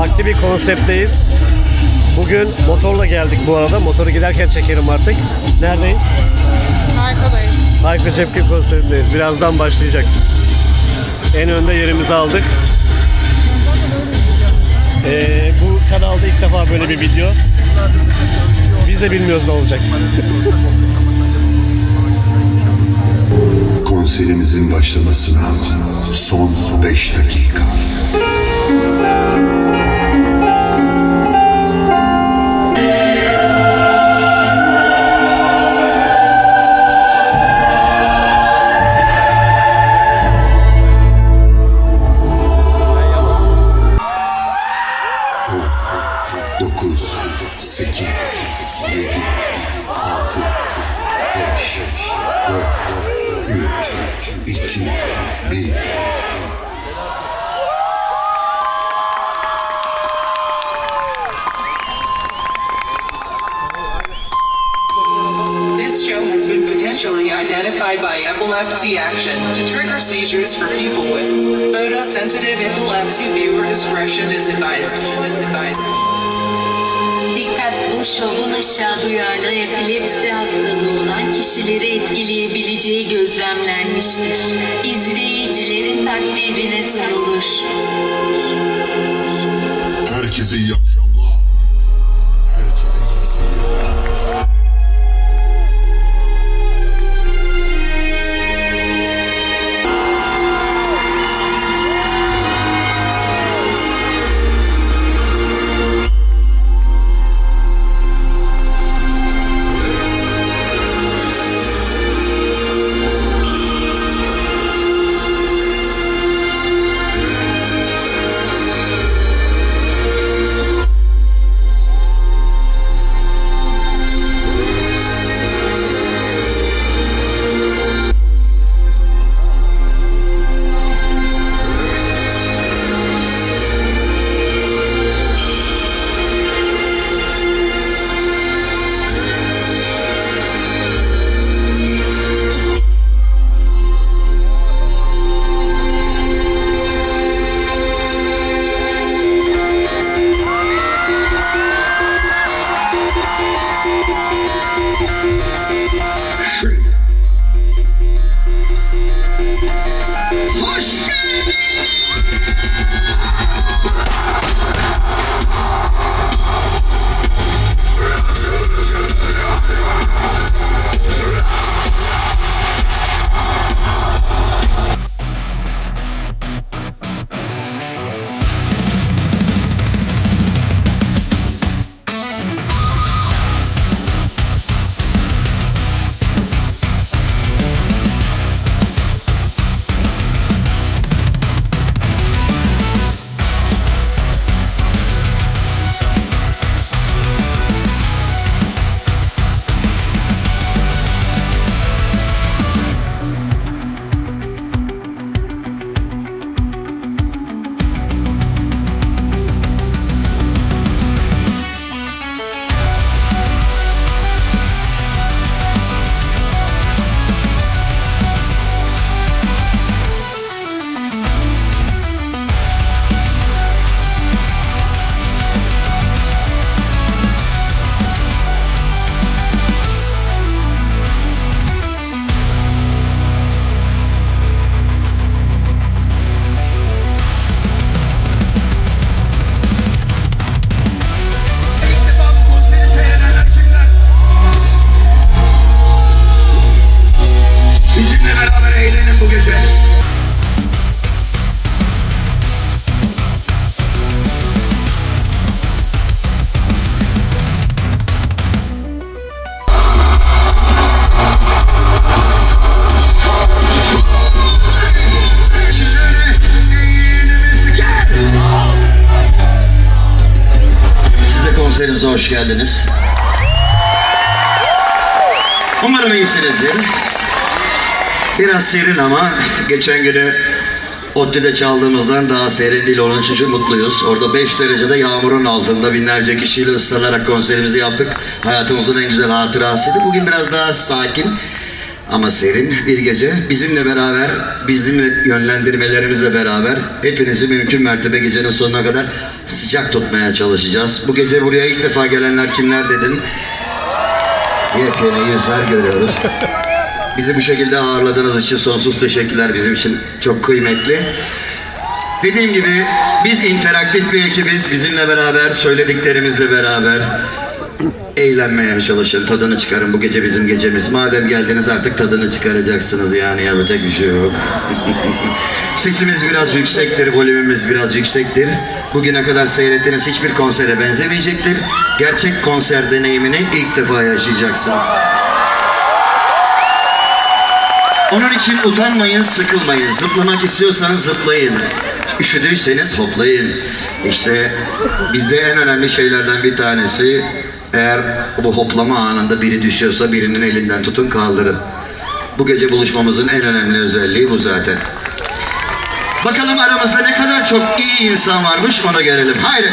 Farklı bir konseptteyiz. Bugün motorla geldik bu arada. Motoru giderken çekerim artık. Neredeyiz? Harikadayız. Hayko Cepkin konserindeyiz. Birazdan başlayacak. En önde yerimizi aldık. Ee, bu kanalda ilk defa böyle bir video. Biz de bilmiyoruz ne olacak. Konserimizin başlamasına son 5 dakika. Epilepsy Action to trigger seizures for people with photosensitive epilepsy. Viewer discretion is advised. Is advised. Dikkat bu şovun aşağı duyarlı epilepsi hastalığı olan kişileri etkileyebileceği gözlemlenmiştir. İzleyicilerin takdirine sunulur. Herkese iyi konserimize hoş geldiniz. Umarım iyisinizdir. Biraz serin ama geçen günü ODTÜ'de çaldığımızdan daha serin değil. Onun için çok mutluyuz. Orada 5 derecede yağmurun altında binlerce kişiyle ıslanarak konserimizi yaptık. Hayatımızın en güzel hatırasıydı. Bugün biraz daha sakin. Ama serin bir gece. Bizimle beraber, bizimle yönlendirmelerimizle beraber hepinizi mümkün mertebe gecenin sonuna kadar sıcak tutmaya çalışacağız. Bu gece buraya ilk defa gelenler kimler dedim. Yepyeni yüzler görüyoruz. Bizi bu şekilde ağırladığınız için sonsuz teşekkürler bizim için çok kıymetli. Dediğim gibi biz interaktif bir ekibiz. Bizimle beraber, söylediklerimizle beraber eğlenmeye çalışın, tadını çıkarın. Bu gece bizim gecemiz. Madem geldiniz artık tadını çıkaracaksınız yani yapacak bir şey yok. Sesimiz biraz yüksektir, volümümüz biraz yüksektir. Bugüne kadar seyrettiğiniz hiçbir konsere benzemeyecektir. Gerçek konser deneyimini ilk defa yaşayacaksınız. Onun için utanmayın, sıkılmayın. Zıplamak istiyorsanız zıplayın. Üşüdüyseniz hoplayın. İşte bizde en önemli şeylerden bir tanesi eğer bu hoplama anında biri düşüyorsa birinin elinden tutun kaldırın. Bu gece buluşmamızın en önemli özelliği bu zaten. Bakalım aramızda ne kadar çok iyi insan varmış onu görelim. Haydi.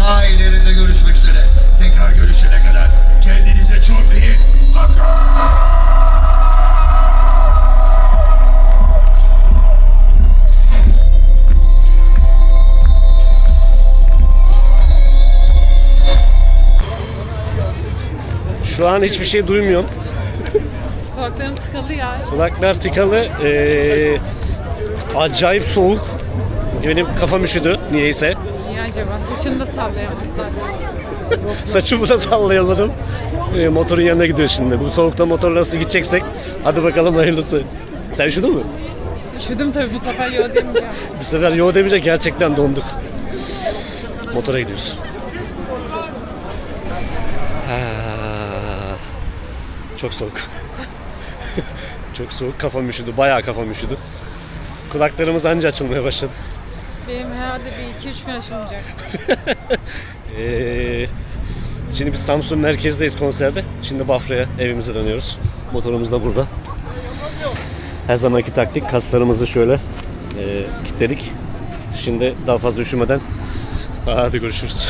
Gibi daha ilerinde görüşmek üzere. Tekrar görüşene kadar kendinize çok iyi bakın. Şu an hiçbir şey duymuyorum. Kulaklarım tıkalı ya. Kulaklar tıkalı. Ee, acayip soğuk. Benim kafam üşüdü niyeyse. Acaba? Saçını da sallayamaz zaten. Saçımı da sallayamadım. Ee, motorun yanına gidiyoruz şimdi. Bu soğukta motorla nasıl gideceksek. Hadi bakalım hayırlısı. Sen üşüdün mü? Üşüdüm tabii bu sefer yo demeyeceğim. Bu sefer yo demeyince gerçekten donduk. Motora gidiyoruz. Ha, çok soğuk. çok soğuk. Kafam üşüdü. Bayağı kafam üşüdü. Kulaklarımız anca açılmaya başladı. Benim herhalde bir iki üç gün aşılmayacak. Ee, şimdi biz Samsun merkezdeyiz konserde. Şimdi Bafra'ya evimize dönüyoruz. Motorumuz da burada. Her zamanki taktik kaslarımızı şöyle e, kilitledik. Şimdi daha fazla üşümeden hadi görüşürüz.